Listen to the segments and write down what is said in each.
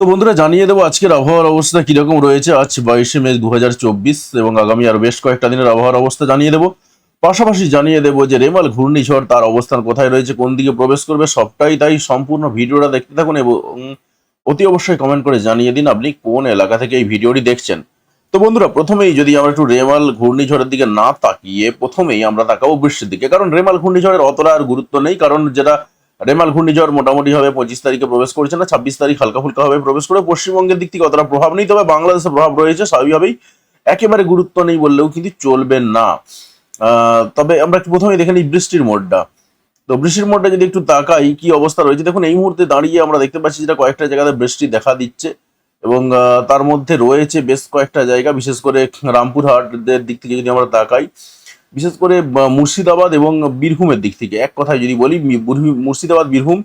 তো বন্ধুরা, জানিয়ে দেবো আজকের আবহাওয়ার অবস্থা কীরকম রয়েছে আজ বাইশে মে দুহাজার চব্বিশ এবং আগামী আরও বেশ কয়েকটা দিনের আবহাওয়ার অবস্থা জানিয়ে দেবো। পাশাপাশি জানিয়ে দেবো যে রেমাল ঘূর্ণিঝড় তার অবস্থান কোথায় রয়েছে, কোন দিকে প্রবেশ করবে, সবটাই তাই সম্পূর্ণ ভিডিওটা দেখতে থাকুন এবং অতি অবশ্যই কমেন্ট করে জানিয়ে দিন আপনি কোন এলাকা থেকে এই ভিডিওটি দেখছেন। তো বন্ধুরা, প্রথমেই যদি আমরা একটু রেমাল ঘূর্ণিঝড়ের দিকে না তাকিয়ে প্রথমেই আমরা তাকাবো বৃষ্টির দিকে, কারণ রেমাল ঘূর্ণিঝড়ের অতটা আর গুরুত্ব নেই, কারণ যেটা রেমাল ঘূর্ণিঝড় মোটামুটি ভাবে পঁচিশ তারিখে প্রবেশ করছে না, ছাব্বিশ তারিখ হালকা ফুলকা ভাবে প্রবেশ করে পশ্চিমবঙ্গের দিক থেকে অতটা প্রভাব নেই, তবে বাংলাদেশের প্রভাব রয়েছে, স্বাভাবিকভাবেই একেবারে গুরুত্ব নেই বললেও কিন্তু চলবে না। তবে আমরা একটু প্রথমেই দেখে নিই বৃষ্টির মোডটা। তো বৃষ্টির মোডটা যদি একটু তাকাই, কি অবস্থা রয়েছে? দেখুন, এই মুহূর্তে দাঁড়িয়ে আমরা দেখতে পাচ্ছি যেটা কয়েকটা জায়গাতে বৃষ্টি দেখা দিচ্ছে এবং তার মধ্যে রয়েছে বেশ কয়েকটা জায়গা, বিশেষ করে রামপুরহাটের দিক থেকে যদি আমরা তাকাই বিশেষ করে মুর্শিদাবাদ এবং বীরভূমের দিক থেকে, এক কথায় যদি বলি মুর্শিদাবাদ, বীরভূম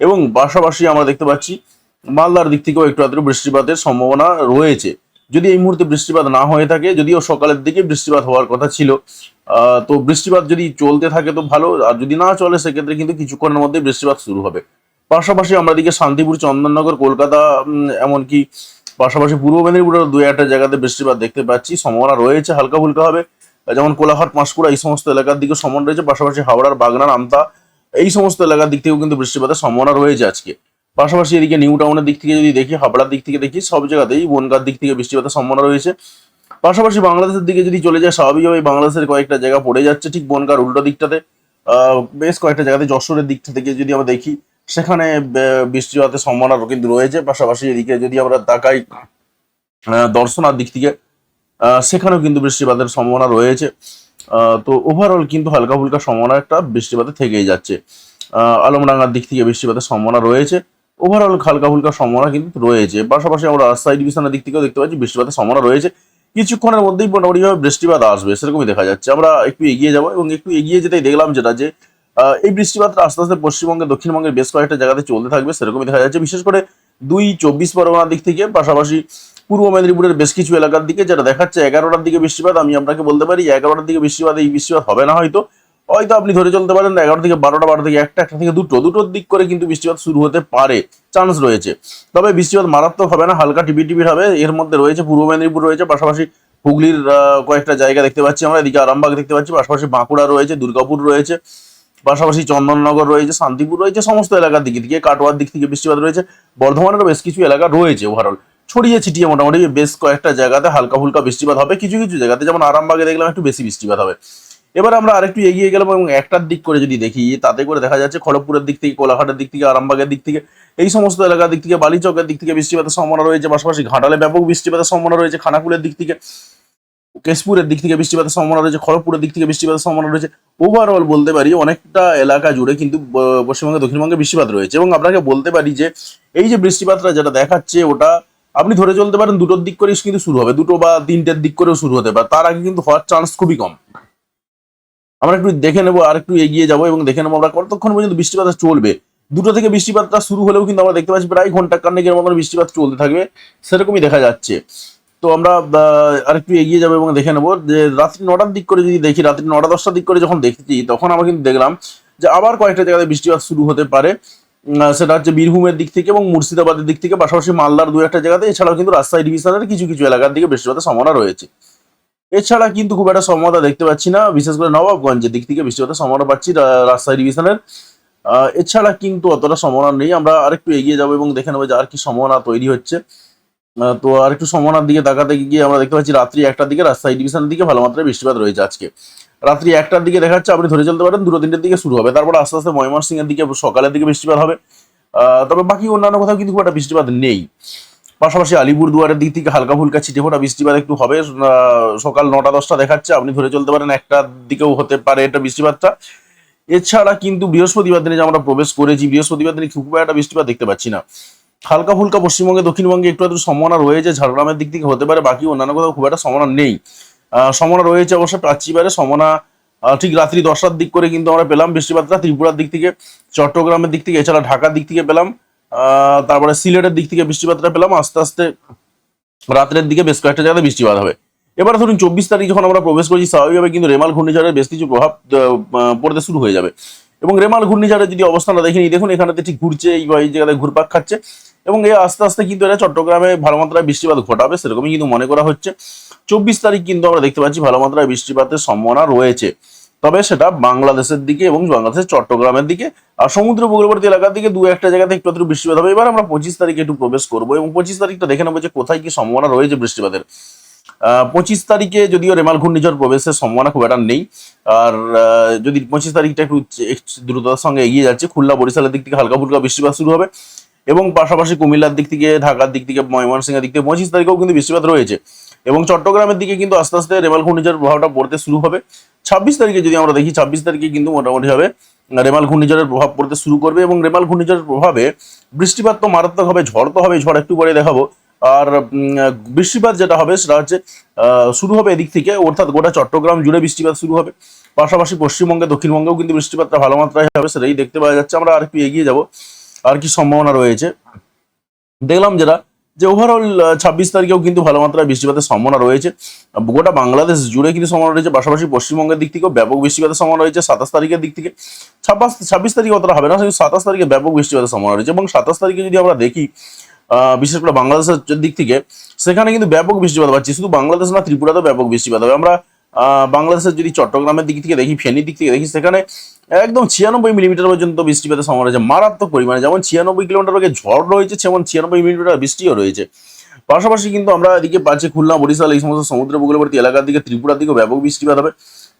এবং পাশাপাশি আমরা দেখতে পাচ্ছি, মালদার দিক থেকেও একটু আধটু বৃষ্টিপাতের সম্ভাবনা রয়েছে। যদি এই মুহূর্তে বৃষ্টিপাত না হয়ে থাকে, যদিও সকালের দিকে বৃষ্টিপাত হওয়ার কথা ছিল তো বৃষ্টিপাত যদি চলতে থাকে তো ভালো, আর যদি না চলে সেক্ষেত্রে কিন্তু কিছুক্ষণের মধ্যে বৃষ্টিপাত শুরু হবে। পাশাপাশি আমরা দিকে শান্তিপুর, চন্দননগর, কলকাতা এমনকি পাশাপাশি পূর্ব মেদিনীপুরের দু একটা জায়গাতে বৃষ্টিপাত দেখতে পাচ্ছি, সম্ভাবনা রয়েছে হালকা ফুলকা হবে। যেমন কোলাহাট পাঁশকুড়া, এই সমস্ত এলাকার দিকে সম্ভাবনা রয়েছে। পাশাপাশি হাওড়ার বাগনান, আমতা, এই সমস্ত এলাকার দিক থেকেও কিন্তু বৃষ্টিপাতের সম্ভাবনা রয়েছে আজকে। পাশাপাশি এদিকে নিউ টাউনের দিক থেকে যদি দেখি হাবড়ার দিক থেকে দেখি, সব জায়গাতেই বনগার দিক থেকে বৃষ্টিপাতের সম্ভাবনা রয়েছে। পাশাপাশি বাংলাদেশের দিকে যদি চলে যায়, স্বাভাবিকভাবেই বাংলাদেশের কয়েকটা জায়গা পড়ে যাচ্ছে ঠিক বনগার উল্টো দিকটাতে। বেশ কয়েকটা জায়গাতে যশোরের দিক থেকে যদি আমরা দেখি, সেখানে বৃষ্টিপাতের সম্ভাবনা কিন্তু রয়েছে। পাশাপাশি এদিকে যদি আমরা তাকাই দর্শনার দিক থেকে সেখানেও কিন্তু বৃষ্টিপাতের সম্ভাবনা রয়েছে। তো ওভারঅল কিন্তু হালকা ফুলকা সম্ভাবনা একটা বৃষ্টিপাতে থেকেই যাচ্ছে। আলমডাঙ্গার দিক থেকে বৃষ্টিপাতের সম্ভাবনা রয়েছে। ওভারঅল হালকা ফুলকা সম্ভাবনা কিন্তু রয়েছে। পাশাপাশি আমরা রাজশাহী ডিভিশনের দিক থেকেও দেখতে পাচ্ছি বৃষ্টিপাতের সম্ভাবনা রয়েছে। কিছুক্ষণের মধ্যেই মোটামুটিভাবে বৃষ্টিপাত আসবে, সেরকমই দেখা যাচ্ছে। আমরা একটু এগিয়ে যাব এবং একটু এগিয়ে যেতেই দেখলাম যেটা যে এই বৃষ্টিপাতটা আস্তে আস্তে পশ্চিমবঙ্গে দক্ষিণবঙ্গের বেশ কয়েকটা জায়গাতে চলতে থাকবে, সেরকমই দেখা যাচ্ছে। বিশেষ করে দুই চব্বিশ পরগনার দিক থেকে, পাশাপাশি পূর্ব মেদিনীপুরের বেশ কিছু এলাকার দিকে, যেটা দেখাচ্ছে এগারোটার দিকে বৃষ্টিপাত, আমি আপনাকে বলতে পারি এগারোটার দিকে বৃষ্টিপাত, এই বৃষ্টিপাত হবে না হয়তো। হয়তো আপনি ধরে চলতে পারেন এগারো থেকে বারোটা বারো থেকে একটা একটা থেকে দুটো, দুটোর দিক করে কিন্তু বৃষ্টিপাত শুরু হতে পারে, চান্স রয়েছে। তবে বৃষ্টিপাত মারাত্মক হবে না, হালকা টিপি টিপির হবে, এর মধ্যে রয়েছে, পূর্ব মেদিনীপুর রয়েছে, পাশাপাশি হুগলির কয়েকটা জায়গা দেখতে পাচ্ছি আমরা, এদিকে আরামবাগ দেখতে পাচ্ছি, পাশাপাশি বাঁকুড়া রয়েছে, দুর্গাপুর রয়েছে, পাশাপাশি চন্দননগর রয়েছে, শান্তিপুর রয়েছে, সমস্ত এলাকার দিকে দিকে কাটোয়ার দিক থেকে বৃষ্টিপাত রয়েছে, বর্ধমানেরও বেশ কিছু এলাকা রয়েছে ওভারঅল ছড়িয়ে ছিটিয়ে মোটামুটি বেশ কয়েকটা জায়গাতে হালকা ফুলকা বৃষ্টিপাত হবে। কিছু কিছু জায়গাতে যেমন আরামবাগে দেখলাম একটু বেশি বৃষ্টিপাত হবে। এবার আমরা আরেকটু এগিয়ে গেলাম এবং একটার দিক করে যদি দেখি, তাতে করে দেখা যাচ্ছে খড়গপুরের দিক থেকে, কোলাঘাটের দিক থেকে, আরামবাগের দিক থেকে, এই সমস্ত এলাকার দিক থেকে, বালিচকের দিক থেকে বৃষ্টিপাতের সম্ভাবনা রয়েছে। পাশাপাশি ঘাটালে ব্যাপক বৃষ্টিপাতের সম্ভাবনা রয়েছে। খানাকুলের দিক থেকে, কেশপুরের দিক থেকে বৃষ্টিপাতের সম্ভাবনা রয়েছে। খড়গপুরের দিক থেকে বৃষ্টিপাতের সম্ভাবনা রয়েছে। ওভারঅল বলতে পারি, অনেকটা এলাকা জুড়ে কিন্তু পশ্চিমবঙ্গে, দক্ষিণবঙ্গে বৃষ্টিপাত রয়েছে। এবং আপনাকে বলতে পারি যে, এই যে বৃষ্টিপাতটা যেটা দেখাচ্ছে, ওটা আপনি ধরে চলতে পারেন দুটোর দিক করে কিন্তু শুরু হবে, দুটো বা তিনটের দিক করেও শুরু হতে পারে, তার আগে কিন্তু হওয়ার চান্স খুবই কম। আমরা একটু দেখে নেব, আর একটু এগিয়ে যাব এবং দেখে নেব আমরা কতক্ষণ পর্যন্ত বৃষ্টিপাত চলবে। দুটো থেকে বৃষ্টিপাতটা শুরু হলেও কিন্তু আমরা দেখতে পাচ্ছি প্রায় ঘণ্টা কান্নেকের মতন বৃষ্টিপাত চলতে থাকবে, সেরকমই দেখা যাচ্ছে। তো আমরা আরেকটু এগিয়ে যাব এবং দেখে নেব যে রাত্রি নটার দিক করে যদি দেখি, রাত্রি নটা দশটার দিক করে যখন দেখছি, তখন আমরা কিন্তু দেখলাম যে আবার কয়েকটা জায়গায় বৃষ্টিপাত শুরু হতে পারে। সেটা হচ্ছে বীরভূমের দিক থেকে এবং মুর্শিদাবাদের দিক থেকে, পাশাপাশি মালদার দু একটা জায়গাতে। এছাড়াও কিন্তু রাজশাহী ডিভিশনের কিছু কিছু এলাকার দিকে বৃষ্টিপাতের সম্ভাবনা রয়েছে। এছাড়া কিন্তু খুব একটা সম্ভাবনা দেখতে পাচ্ছি না। বিশেষ করে নবাবগঞ্জের দিক থেকে বৃষ্টিপাতের সম্ভাবনা পাচ্ছি রাজশাহী ডিভিশনের। এছাড়া কিন্তু অতটা সম্ভাবনা নেই। আমরা আরেকটু এগিয়ে যাব এবং দেখে নেব যে আর কি সম্ভাবনা তৈরি হচ্ছে। তো আর একটু সম্ভাবনার দিকে তাকাতে গিয়ে আমরা দেখতে পাচ্ছি রাত্রি একটার দিকে রাজশাহী ডিভিশনের দিকে ভালো মাত্রায় বৃষ্টিপাত রয়েছে আজকে। রাত্রি একটার দিকে দেখাচ্ছে, আপনি ধরে চলতে পারেন, দুটো তিনটের দিকে শুরু হবে। তারপর আস্তে আস্তে ময়মনসিং এর দিকে সকালের দিকে বৃষ্টিপাত হবে। তবে বাকি অন্যান্য কোথাও কিন্তু খুব একটা বৃষ্টিপাত নেই। পাশাপাশি আলিপুর দুয়ারের দিক থেকে হালকা ফুলকা ছিটে ফোটা বৃষ্টিপাত একটু হবে। সকাল নটা দশটা দেখাচ্ছে, আপনি ধরে চলতে পারেন, একটার দিকেও হতে পারে এটা বৃষ্টিপাতটা। এছাড়া কিন্তু বৃহস্পতিবার দিনে যে আমরা প্রবেশ করেছি, বৃহস্পতিবার দিনে খুব একটা বৃষ্টিপাত দেখতে পাচ্ছি না। হালকা ফুলকা পশ্চিমবঙ্গে, দক্ষিণবঙ্গে একটু একটু সম্ভাবনা রয়েছে, ঝাড়গ্রামের দিক থেকে হতে পারে, বাকি অন্যান্য কোথাও খুব একটা সম্ভাবনা নেই। সম্ভাবনা রয়েছে অবশ্য প্রাচীবারে। সমনা ঠিক রাত্রি দশটার দিক করে কিন্তু আমরা পেলাম বৃষ্টিপাতটা ত্রিপুরার দিক থেকে, চট্টগ্রামের দিক থেকে, এছাড়া ঢাকার দিক থেকে পেলাম তারপরে সিলেটের দিক থেকে বৃষ্টিপাতটা পেলাম, আস্তে আস্তে রাত্রের দিকে বেশ কয়েকটা জায়গায় বৃষ্টিপাত হবে। এবার ধরুন চব্বিশ তারিখ যখন আমরা প্রবেশ করছি, স্বাভাবিকভাবে কিন্তু রেমাল ঘূর্ণিঝড়ের বেশ কিছু প্রভাব পড়তে শুরু হয়ে যাবে। এবং রেমাল ঘূর্ণিঝড়ের যদি অবস্থানটা দেখে নিই, দেখুন এখানেতে ঠিক ঘুরছে, এই জায়গায় ঘুরপাক খাচ্ছে। এবং এই আস্তে আস্তে কিন্তু এটা চট্টগ্রামে ভালো মাত্রায় বৃষ্টিপাত ঘটাবে, সেরকমই কিন্তু মনে করা হচ্ছে। চব্বিশ তারিখ কিন্তু আমরা দেখতে পাচ্ছি ভালো মাত্রায় বৃষ্টিপাতের সম্ভাবনা রয়েছে। তবে সেটা বাংলাদেশের দিকে এবং বাংলাদেশের চট্টগ্রামের দিকে আর সমুদ্র উপকূলবর্তী এলাকার দিকে দু একটা জায়গাতে একটু একটু বৃষ্টিপাত হবে। এবার আমরা পঁচিশ তারিখে একটু প্রবেশ করব এবং পঁচিশ তারিখটা দেখে নেব যে কোথায় কি সম্ভাবনা রয়েছে বৃষ্টিপাতের। পঁচিশ তারিখে যদিও রেমাল ঘূর্ণিঝড় প্রবেশের সম্ভাবনা খুব একটা নেই। আর যদি পঁচিশ তারিখটা একটু দ্রুততার সঙ্গে এগিয়ে যাচ্ছে, খুলনা বরিশালের দিক থেকে হালকা ফুলকা বৃষ্টিপাত শুরু হবে। এবং পাশাপাশি কুমিল্লার দিক থেকে, ঢাকার দিক থেকে, ময়মনসিংহের দিক থেকে পঁচিশ তারিখেও কিন্তু বৃষ্টিপাত রয়েছে। এবং চট্টগ্রামের দিকে কিন্তু আস্তে আস্তে রেমাল ঘূর্ণিঝড়ের প্রভাবটা পড়তে শুরু হবে। ছাব্বিশ তারিখে যদি আমরা দেখি, ছাব্বিশ তারিখে কিন্তু মোটামুটি হবে রেমাল ঘূর্ণিঝড়ের প্রভাব পড়তে শুরু করবে এবং রেমাল ঘূর্ণিঝড়ের প্রভাবে বৃষ্টিপাত তো মারাত্মক হবে, ঝড় তো হবে, ঝড় একটু পরে দেখাবো। আর বৃষ্টিপাত যেটা হবে সেটা হচ্ছে শুরু হবে এদিক থেকে, অর্থাৎ গোটা চট্টগ্রাম জুড়ে বৃষ্টিপাত শুরু হবে। পাশাপাশি পশ্চিমবঙ্গে, দক্ষিণবঙ্গেও কিন্তু বৃষ্টিপাতটা ভালো মাত্রায় হবে সেটাই দেখতে পাওয়া যাচ্ছে। আমরা আর একটু এগিয়ে যাব। আর কি সম্ভাবনা রয়েছে? দেখলাম যেটা, যে ওভারঅল ছাব্বিশ তারিখেও কিন্তু ভালো মাত্রায় বৃষ্টিপাতের সম্ভাবনা রয়েছে। গোটা বাংলাদেশ জুড়ে কিন্তু সম্ভাবনা রয়েছে। পাশাপাশি পশ্চিমবঙ্গের দিক থেকেও ব্যাপক বৃষ্টিপাতের সম্ভাবনা রয়েছে। সাতাশ তারিখের দিক থেকে ছাব্বিশ ছাব্বিশ তারিখে অতটা হবে না কিন্তু সাতাশ তারিখে ব্যাপক বৃষ্টিপাতের সম্ভাবনা রয়েছে এবং সাতাশ তারিখে যদি আমরা দেখি বিশেষ করে বাংলাদেশের দিক থেকে, সেখানে কিন্তু ব্যাপক বৃষ্টিপাত পাচ্ছি শুধু বাংলাদেশ না, ত্রিপুরাতেও ব্যাপক বৃষ্টিপাত হবে। আমরা বাংলাদেশের যদি চট্টগ্রামের দিক থেকে দেখি, ফেনীর দিক থেকে দেখি, সেখানে একদম ছিয়ানব্বই মিলিমিটার পর্যন্ত বৃষ্টিপাতের সম্ভাবনা রয়েছে। মারাত্মক পরিমাণে, যেমন ছিয়ানব্বই কিলোমিটার বেগে ঝড় রয়েছে যেমন ছিয়ানব্বই মিলিমিটার বৃষ্টিও রয়েছে। পাশাপাশি কিন্তু আমরা এদিকে পাচ্ছি খুলনা, বরিশাল, এই সমস্ত সমুদ্র উপকূলবর্তী এলাকার দিকে, ত্রিপুরার দিকেও ব্যাপক বৃষ্টিপাত হবে।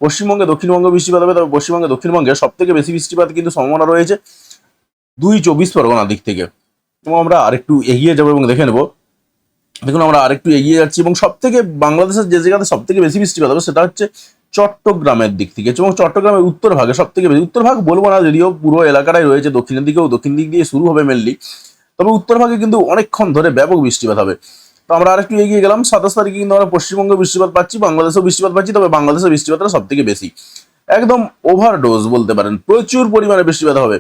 পশ্চিমবঙ্গে, দক্ষিণবঙ্গে বৃষ্টিপাত হবে, তবে পশ্চিমবঙ্গে, দক্ষিণবঙ্গে সব থেকে বেশি বৃষ্টিপাত কিন্তু সম্ভাবনা রয়েছে। দুই চব্বিশ পরগনার দিক থেকে। এবং আমরা আরেকটু এগিয়ে যাব এবং দেখে নেব। দেখুন, আমরা আরেকটু এগিয়ে যাচ্ছি এবং সব থেকে বাংলাদেশের যে জায়গাতে সব থেকে বেশি বৃষ্টিপাত হবে সেটা হচ্ছে চট্টগ্রামের দিক থেকে এবং চট্টগ্রামের উত্তর ভাগে সব থেকে বেশি। উত্তর ভাগ বলব না, যদিও পুরো এলাকাটাই রয়েছে, দক্ষিণের দিকেও দক্ষিণ দিক দিয়ে শুরু হবে মেনলি তবে উত্তর ভাগে কিন্তু অনেকক্ষণ ধরে ব্যাপক বৃষ্টিপাত হবে। তো আমরা আরেকটু এগিয়ে গেলাম। সাতাশ তারিখে কিন্তু আমরা পশ্চিমবঙ্গে বৃষ্টিপাত পাচ্ছি, বাংলাদেশেও বৃষ্টিপাত পাচ্ছি, তবে বাংলাদেশের বৃষ্টিপাতটা সব থেকে বেশি। একদম ওভারডোজ বলতে পারেন, প্রচুর পরিমাণে বৃষ্টিপাত হবে।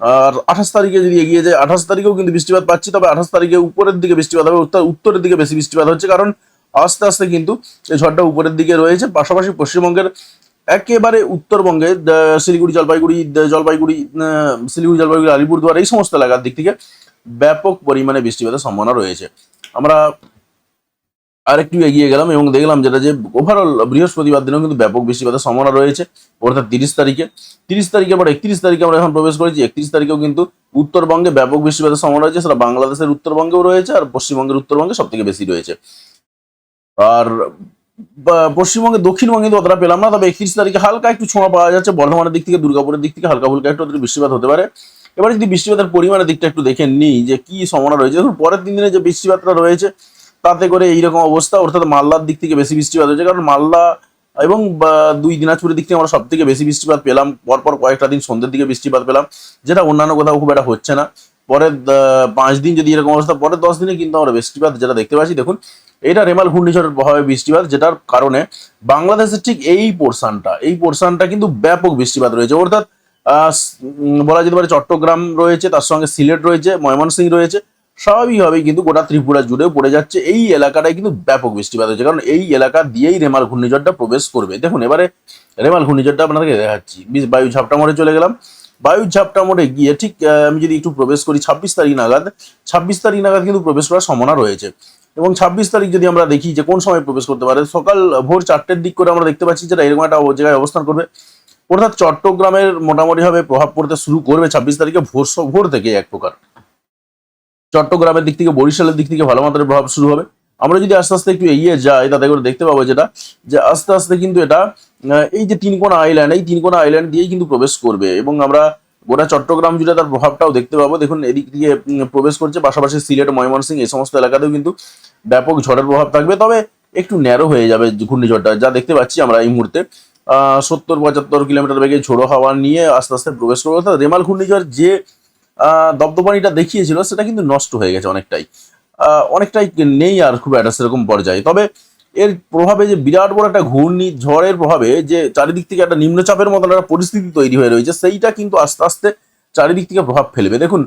আর আঠাশ তারিখে যদি এগিয়ে যায়, আঠাশ তারিখেও কিন্তু বৃষ্টিপাত পাচ্ছি, তবে আঠাশ তারিখে উপরের দিকে বৃষ্টিপাত হবে উত্তরের দিকে বেশি বৃষ্টিপাত হচ্ছে, কারণ আস্তে আস্তে কিন্তু এই ঝড়টা উপরের দিকে রয়েছে। পাশাপাশি পশ্চিমবঙ্গের একেবারে উত্তরবঙ্গে শিলিগুড়ি, জলপাইগুড়ি জলপাইগুড়ি শিলিগুড়ি, জলপাইগুড়ি, আলিপুরদুয়ার এই সমস্ত এলাকার দিক থেকে ব্যাপক পরিমাণে বৃষ্টিপাতের সম্ভাবনা রয়েছে। আমরা আরেকটু এগিয়ে গেলাম এবং দেখলাম যেটা যে ওভারঅল বৃহস্পতিবার দিনেও কিন্তু ব্যাপক বৃষ্টিপাতের সম্ভাবনা রয়েছে। অর্থাৎ তিরিশ তারিখে তিরিশ তারিখে আবার একত্রিশ তারিখে আমরা এখন প্রবেশ করেছি। একত্রিশ তারিখেও কিন্তু উত্তরবঙ্গে ব্যাপক বৃষ্টিপাতের সম্ভাবনা রয়েছে। সেটা বাংলাদেশের উত্তরবঙ্গেও রয়েছে আর পশ্চিমবঙ্গের উত্তরবঙ্গে সব থেকে বেশি রয়েছে। আর পশ্চিমবঙ্গে দক্ষিণবঙ্গে কিন্তু অতটা পেলাম না, তবে একত্রিশ তারিখে হালকা একটু ছোঁয়া পাওয়া যাচ্ছে। বর্ধমানের দিক থেকে, দুর্গাপুরের দিক থেকে হালকা ফুলকা একটু বৃষ্টিপাত হতে পারে। এবারে যদি বৃষ্টিপাতের পরিমাণের দিকটা একটু দেখে নিই যে কি সম্ভাবনা রয়েছে। পরের তিন দিনে যে বৃষ্টিপাতটা রয়েছে তাতে করে এইরকম অবস্থা, অর্থাৎ মালদার দিক থেকে বেশি বৃষ্টিপাত হয়েছে। কারণ মালদা এবং দুই দিনাজপুরের দিক থেকে আমরা সব থেকে বেশি বৃষ্টিপাত পেলাম। পরপর কয়েকটা দিন সন্ধ্যের দিকে বৃষ্টিপাত পেলাম, যেটা অন্যান্য কোথাও খুব একটা হচ্ছে না। পরের পাঁচ দিন যদি এরকম অবস্থা, পরের দশ দিনে কিন্তু আমরা বৃষ্টিপাত যেটা দেখতে পাচ্ছি, দেখুন, এটা রেমাল ঘূর্ণিঝড়ের প্রভাবে বৃষ্টিপাত, যেটার কারণে বাংলাদেশের ঠিক এই পোর্শনটা এই পোর্শনটা কিন্তু ব্যাপক বৃষ্টিপাত রয়েছে। অর্থাৎ বলা যেতে পারে চট্টগ্রাম রয়েছে, তার সঙ্গে সিলেট রয়েছে, ময়মনসিংহ রয়েছে স্বাভাবিকভাবেই কিন্তু গোটা ত্রিপুরা জুড়েও পড়ে যাচ্ছে। এই এলাকাটায় কিন্তু ব্যাপক বৃষ্টিপাত হয়েছে কারণ এই এলাকা দিয়েই রেমাল ঘূর্ণিঝড়টা প্রবেশ করবে। দেখুন, এবারে রেমাল ঘূর্ণিঝড়টা আপনাদেরকে দেখাচ্ছি। বায়ু ঝাপটা মোড়ে চলে গেলাম। বায়ু ঝাপটা মোড়ে গিয়ে ঠিক আমি যদি একটু প্রবেশ করি, ছাব্বিশ তারিখ নাগাদ, ছাব্বিশ তারিখ নাগাদ কিন্তু প্রবেশ করার সম্ভাবনা রয়েছে। এবং ছাব্বিশ তারিখ যদি আমরা দেখি যে কোন সময় প্রবেশ করতে পারে, সকাল ভোর চারটের দিক করে আমরা দেখতে পাচ্ছি যেটা এরকম একটা জায়গায় অবস্থান করবে। অর্থাৎ চট্টগ্রামের মোটামুটিভাবে প্রভাব পড়তে শুরু করবে ছাব্বিশ তারিখে ভোর ভোর থেকে এক প্রকার। চট্টগ্রামের দিক থেকে, বরিশালের দিক থেকে ভালো মাত্রায় প্রভাব শুরু হবে। আমরা যদি আস্তে আস্তে একটু এগিয়ে যাই, তাতে করে দেখতে পাবো যেটা, যে আস্তে আস্তে কিন্তু এটা এই যে তিনকোনা আইল্যান্ড এই তিনকোনা আইল্যান্ড দিয়েই কিন্তু প্রবেশ করবে। এবং আমরা গোটা চট্টগ্রাম জুড়ে তার প্রভাবটাও দেখতে পাবো। দেখুন, এদিক দিয়ে প্রবেশ করছে, পাশাপাশি সিলেট, ময়মনসিংহ, এই সমস্ত এলাকাতেও কিন্তু ব্যাপক ঝড়ের প্রভাব থাকবে। তবে একটু ন্যারো হয়ে যাবে ঘূর্ণিঝড়টা। যা দেখতে পাচ্ছি আমরা এই মুহূর্তে। সত্তর পঁচাত্তর কিলোমিটার বেগে ঝোড়ো হাওয়া নিয়ে আস্তে আস্তে প্রবেশ করবে। অর্থাৎ রেমাল ঘূর্ণিঝড় যে দবদবানিটা দেখিয়েছিল, সেটা কিন্তু নষ্ট হয়ে গেছে অনেকটাই। অনেকটাই নেই আর খুব একটা সেরকম পর্যায়ে। তবে এর প্রভাবে যে বিরাট বড় একটা ঘূর্ণি, ঝড়ের প্রভাবে যে চারিদিক থেকে একটা নিম্নচাপের মতন একটা পরিস্থিতি তৈরি হয়ে রয়েছে, সেইটা কিন্তু আস্তে আস্তে চারিদিক থেকে প্রভাব ফেলবে। দেখুন,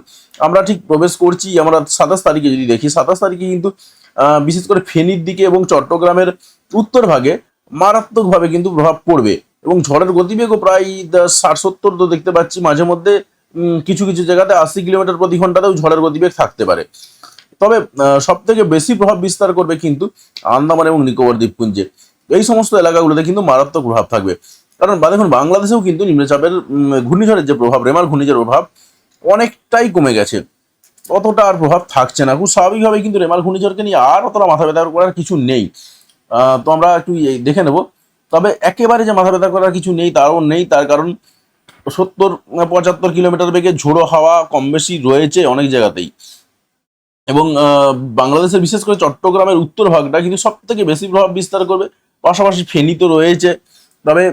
আমরা ঠিক প্রবেশ করছি, আমরা সাতাশ তারিখে যদি দেখি, সাতাশ তারিখে কিন্তু বিশেষ করে ফেনীর দিকে এবং চট্টগ্রামের উত্তর ভাগে মারাত্মকভাবে কিন্তু প্রভাব পড়বে। এবং ঝড়ের গতিবেগও প্রায় ষাট সত্তর তো দেখতে পাচ্ছি মাঝে মধ্যে কিছু কিছু জায়গাতে আশি কিলোমিটার প্রতি ঘন্টাতেও ঝড়ের গতিবেগ থাকতে পারে। তবে সব থেকে বেশি প্রভাব বিস্তার করবে কিন্তু আন্দামান এবং নিকোবর দ্বীপপুঞ্জে। এই সমস্ত এলাকাগুলোতে কিন্তু মারাত্মক প্রভাব থাকবে। কারণ, বা দেখুন, বাংলাদেশেও কিন্তু নিম্নচাপের ঘূর্ণিঝড়ের যে প্রভাব রেমাল ঘূর্ণিঝড়ের প্রভাব অনেকটাই কমে গেছে। অতটা আর প্রভাব থাকছে না। খুব স্বাভাবিকভাবে কিন্তু রেমাল ঘূর্ণিঝড়কে নিয়ে আর অতটা মাথা ব্যথা করার কিছু নেই। তো আমরা একটু দেখে নেব। তবে একেবারে যে মাথা ব্যথা করার কিছু নেই তারও নেই। তার কারণ সত্তর, পঁচাত্তর কিলোমিটার বেগে ঝোড়ো হাওয়া কম বেশি রয়েছে অনেক জায়গাতেই। এবং বাংলাদেশের বিশেষ করে চট্টগ্রামের উত্তর ভাগটা কিন্তু সব থেকে বেশি প্রভাব বিস্তার করবে। পাশাপাশি ফেনী তো রয়েছে। তবে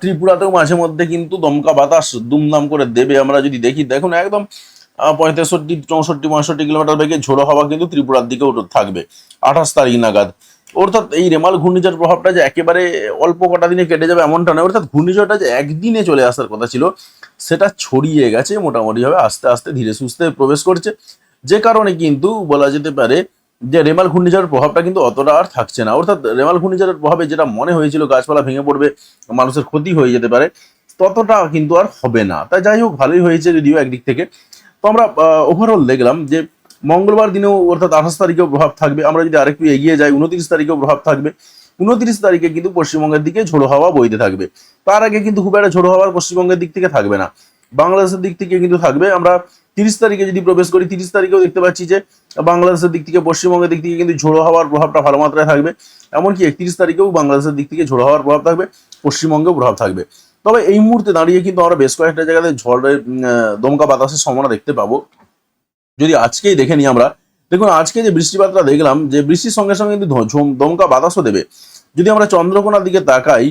ত্রিপুরাতেও মাঝে মধ্যে কিন্তু দমকা বাতাস দুমদাম করে দেবে। আমরা যদি দেখি, দেখুন একদম পঁয়ষট্টি চৌষট্টি, পঁয়ষট্টি কিলোমিটার বেগে ঝোড়ো হাওয়া কিন্তু ত্রিপুরার দিকেও থাকবে। আঠাশ তারিখ নাগাদ। অর্থাৎ এই রেমাল ঘূর্ণিঝড় প্রভাবটা যে একেবারে অল্প কটা দিনে কেটে যাবে এমনটা নয়। অর্থাৎ ঘূর্ণিঝড়টা যে একদিনে চলে আসার কথা ছিল, সেটা ছড়িয়ে গেছে মোটামুটিভাবে আস্তে আস্তে ধীরে সুস্থে প্রবেশ করছে। যে কারণে কিন্তু বলা যেতে পারে যে রেমাল ঘূর্ণিঝড়ের প্রভাবটা কিন্তু অতটা আর থাকছে না। অর্থাৎ রেমাল ঘূর্ণিঝড়ের প্রভাবে যেটা মনে হয়েছিল, গাছপালা ভেঙে পড়বে, মানুষের ক্ষতি হয়ে যেতে পারে, ততটা কিন্তু আর হবে না। তাই যাই হোক, ভালোই হয়েছে যদিও একদিক থেকে। তো আমরা ওভারঅল দেখলাম যে মঙ্গলবার দিনেও অর্থাৎ আঠাশ তারিখেও প্রভাব থাকবে। আমরা যদি আরেকটু এগিয়ে যাই, উনত্রিশ তারিখেও প্রভাব থাকবে। উনত্রিশ তারিখে কিন্তু পশ্চিমবঙ্গের দিকে ঝোড়ো হাওয়া বইতে থাকবে। তার আগে কিন্তু খুব একটা ঝোড়ো হাওয়ার পশ্চিমবঙ্গের দিক থেকে থাকবে না। বাংলাদেশের দিক থেকে কিন্তু থাকবে। আমরা তিরিশ তারিখে যদি প্রবেশ করি, তিরিশ তারিখেও দেখতে পাচ্ছি যে বাংলাদেশের দিক থেকে, পশ্চিমবঙ্গের দিক থেকে কিন্তু ঝোড়ো হাওয়ার প্রভাবটা ভালো মাত্রায় থাকবে। এমনকি একত্রিশ তারিখেও বাংলাদেশের দিক থেকে ঝোড়ো হাওয়ার প্রভাব থাকবে, পশ্চিমবঙ্গেও প্রভাব থাকবে। তবে এই মুহূর্তে দাঁড়িয়ে কিন্তু আমরা বেশ কয়েকটা জায়গাতে ঝড়ের দমকা বাতাসের সম্ভাবনা দেখতে পাবো। যদি আজকেই দেখে নিই আমরা, দেখুন আজকে যে বৃষ্টিপাতটা দেখলাম, যে বৃষ্টির সঙ্গে সঙ্গে কিন্তু দমকা বাতাসও দেবে। যদি আমরা চন্দ্রকোনার দিকে তাকাই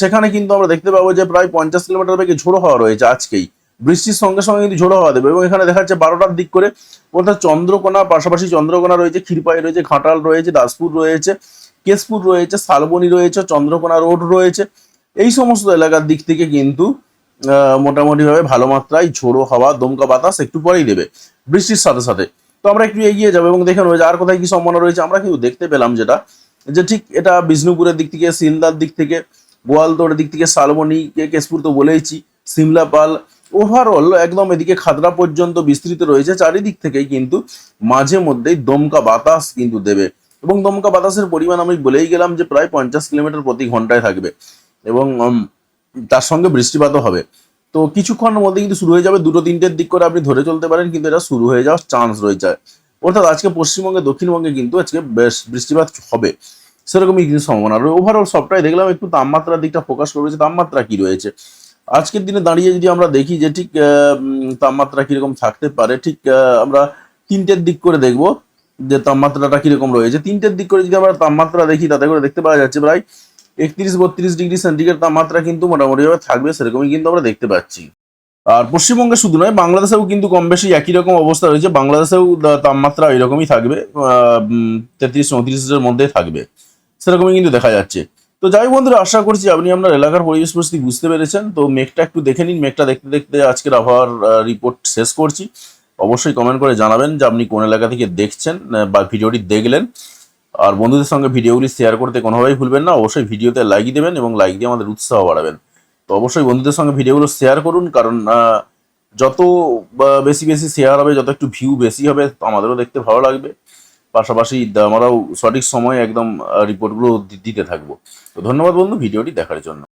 সেখানে কিন্তু আমরা দেখতে পাবো যে প্রায় পঞ্চাশ কিলোমিটার বেগে ঝোড়ো হওয়া রয়েছে আজকেই। বৃষ্টির সঙ্গে সঙ্গে কিন্তু ঝোড়ো হওয়া দেবে এবং এখানে দেখা যাচ্ছে বারোটার দিক করে অর্থাৎ চন্দ্রকোনা, পাশাপাশি চন্দ্রকোনা রয়েছে, ক্ষীরপাই রয়েছে, ঘাটাল রয়েছে, দাসপুর রয়েছে, কেশপুর রয়েছে, শালবনী রয়েছে, চন্দ্রকোনা রোড রয়েছে। এই সমস্ত এলাকার দিক থেকে কিন্তু মোটামুটিভাবে ভালো মাত্রায় ঝোড়ো হাওয়া, দমকা বাতাস একটু পরেই দেবে বৃষ্টির সাথে সাথে। তো আমরা একটু এগিয়ে যাব এবং দেখে নেব যে আর কোথায় কি সম্ভাবনা রয়েছে। আমরা কিন্তু দেখতে পেলাম যেটা, যে ঠিক এটা বিষ্ণুপুরের দিক থেকে সিলদার দিক থেকে গোয়ালতোড়ের দিক থেকে, শালবনী কেশপুর তো বলেইছি সিমলাপাল ওভারঅল একদম এদিকে খাতড়া পর্যন্ত বিস্তৃত রয়েছে চারিদিক থেকেই কিন্তু মাঝে মধ্যেই দমকা বাতাস কিন্তু দেবে। এবং দমকা বাতাসের পরিমাণ আমি বলেই গেলাম যে প্রায় পঞ্চাশ কিলোমিটার প্রতি ঘন্টায় থাকবে। এবং তার সঙ্গে বৃষ্টিপাতও হবে। তো কিছুক্ষণের মধ্যে কিন্তু শুরু হয়ে যাবে। দুটো তিনটের দিক করে আপনি ধরে চলতে পারেন, কিন্তু এটা শুরু হয়ে যাওয়ার চান্স রয়েছে। অর্থাৎ আজকে পশ্চিমবঙ্গে, দক্ষিণবঙ্গে কিন্তু আজকে বেশ বৃষ্টিপাত হবে। সেরকমই কিন্তু সম্ভাবনা। আর ওভারঅল সবটাই দেখলাম, একটু তাপমাত্রার দিকটা ফোকাস করেছে তাপমাত্রা কি রয়েছে? আজকের দিনে দাঁড়িয়ে যদি আমরা দেখি যে ঠিক তাপমাত্রা কীরকম থাকতে পারে, ঠিক আমরা তিনটের দিক করে দেখব যে তাপমাত্রাটা কীরকম রয়েছে। তিনটের দিক করে যদি আমরা তাপমাত্রা দেখি, তাতে করে দেখতে পাওয়া যাচ্ছে প্রায় একত্রিশ, বত্রিশ ডিগ্রি সেন্টিগ্রেড তাপমাত্রা কিন্তু মোটামুটিভাবে থাকবে, সেরকমই কিন্তু আমরা দেখতে পাচ্ছি। আর পশ্চিমবঙ্গে শুধু নয়, বাংলাদেশেও কিন্তু কম বেশি একই রকম অবস্থা রয়েছে। বাংলাদেশেও তাপমাত্রা এরকমই থাকবে তেত্রিশ চৌত্রিশের মধ্যে থাকবে। সেরকমই কিন্তু দেখা যাচ্ছে। তো যাই বন্ধুরা, আশা করছি আপনি আপনার এলাকার পরিবেশ পরিস্থিতি বুঝতে পেরেছেন। তো মেঘটা একটু দেখে নিন, মেঘটা দেখতে দেখতে আজকের আবহাওয়ার রিপোর্ট শেষ করছি। অবশ্যই কমেন্ট করে জানাবেন যে আপনি কোন এলাকা থেকে দেখছেন বা ভিডিওটি দেখলেন। আর বন্ধুদের সঙ্গে ভিডিওগুলি শেয়ার করতে কোনোভাবেই ভুলবেন না। অবশ্যই ভিডিওতে লাইক দেবেন এবং লাইক দিয়ে আমাদের উৎসাহ বাড়াবেন। তো অবশ্যই বন্ধুদের সঙ্গে ভিডিওগুলো শেয়ার করুন, কারণ যত বেশি বেশি শেয়ার হবে, যত একটু ভিউ বেশি হবে, আমাদেরও দেখতে ভালো লাগবে। পাশাপাশি আমরাও সঠিক সময়ে একদম রিপোর্টগুলো দিতে থাকব। তো ধন্যবাদ বন্ধু, ভিডিওটি দেখার জন্য।